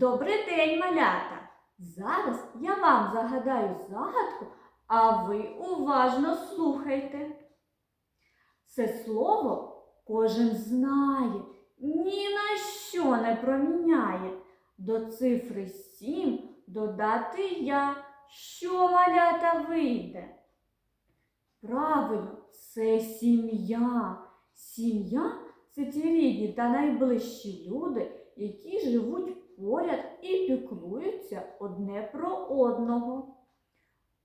Добрий день, малята! Зараз я вам загадаю загадку, а ви уважно слухайте. Це слово кожен знає, ні на що не проміняє. До цифри сім додати я, що малята вийде. Правильно, це сім'я. Сім'я це ті рідні та найближчі люди, які живуть поряд і піклуються одне про одного.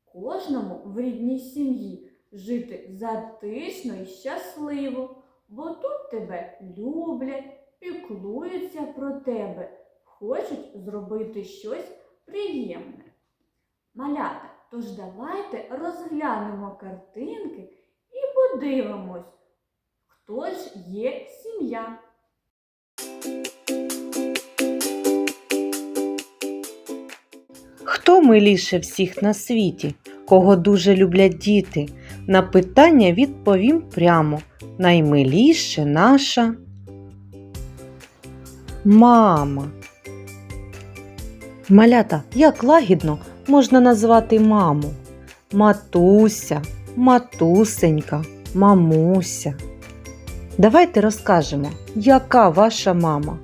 Кожному в рідній сім'ї жити затишно і щасливо, бо тут тебе люблять, піклуються про тебе, хочуть зробити щось приємне. Малята, тож давайте розглянемо картинки і подивимось, хто ж є сім'я. Хто миліше всіх на світі, кого дуже люблять діти? На питання відповім прямо. Наймиліше наша мама. Малята, як лагідно можна назвати маму? Матуся, матусенька, мамуся. Давайте розкажемо, яка ваша мама?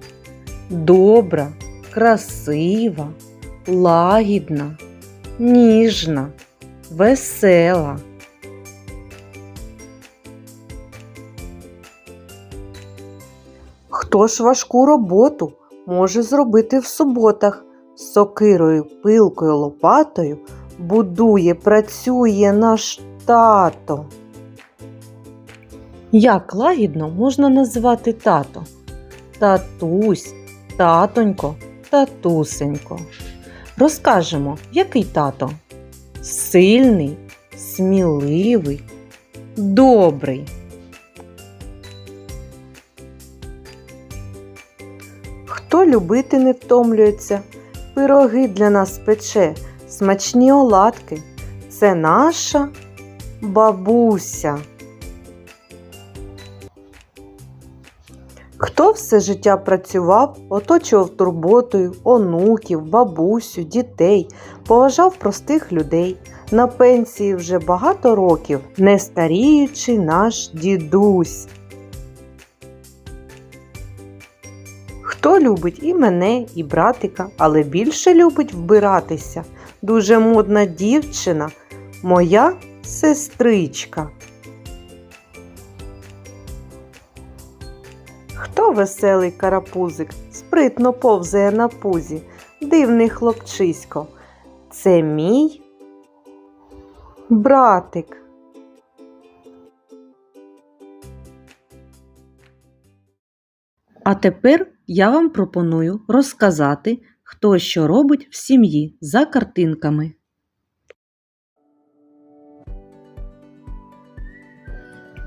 Добра, красива, лагідна, ніжна, весела. Хто ж важку роботу може зробити в суботах? Сокирою, пилкою, лопатою будує, працює наш тато. Як лагідно можна назвати тато? Татусь, татонько, татусенько. Розкажемо, який тато? Сильний, сміливий, добрий. Хто любити не втомлюється, пироги для нас пече, смачні оладки. Це наша бабуся. Хто все життя працював, оточував турботою онуків, бабусю, дітей, поважав простих людей. На пенсії вже багато років, не старіючий наш дідусь. Хто любить і мене, і братика, але більше любить вбиратися. Дуже модна дівчина, моя сестричка. Хто веселий карапузик, спритно повзає на пузі, дивний хлопчисько. Це мій братик. А тепер я вам пропоную розказати, хто що робить в сім'ї за картинками.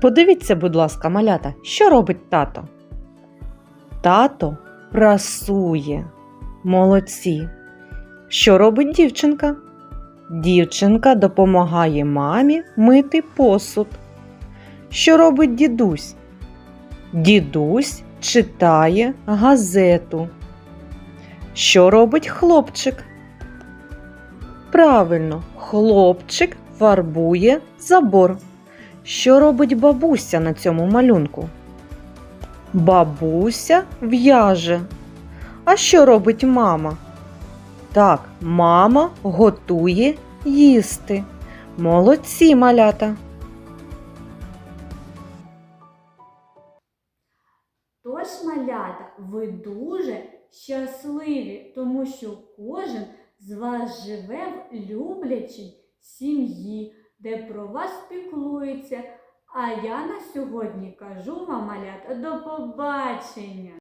Подивіться, будь ласка, малята, що робить тато? Тато прасує. Молодці. Що робить дівчинка? Дівчинка допомагає мамі мити посуд. Що робить дідусь? Дідусь читає газету. Що робить хлопчик? Правильно, хлопчик фарбує забор. Що робить бабуся на цьому малюнку? Бабуся в'яже. А що робить мама? Так, мама готує їсти. Молодці малята. Тож, малята, ви дуже щасливі, тому що кожен з вас живе в люблячій сім'ї, де про вас піклується. А я на сьогодні кажу вам, малята, до побачення!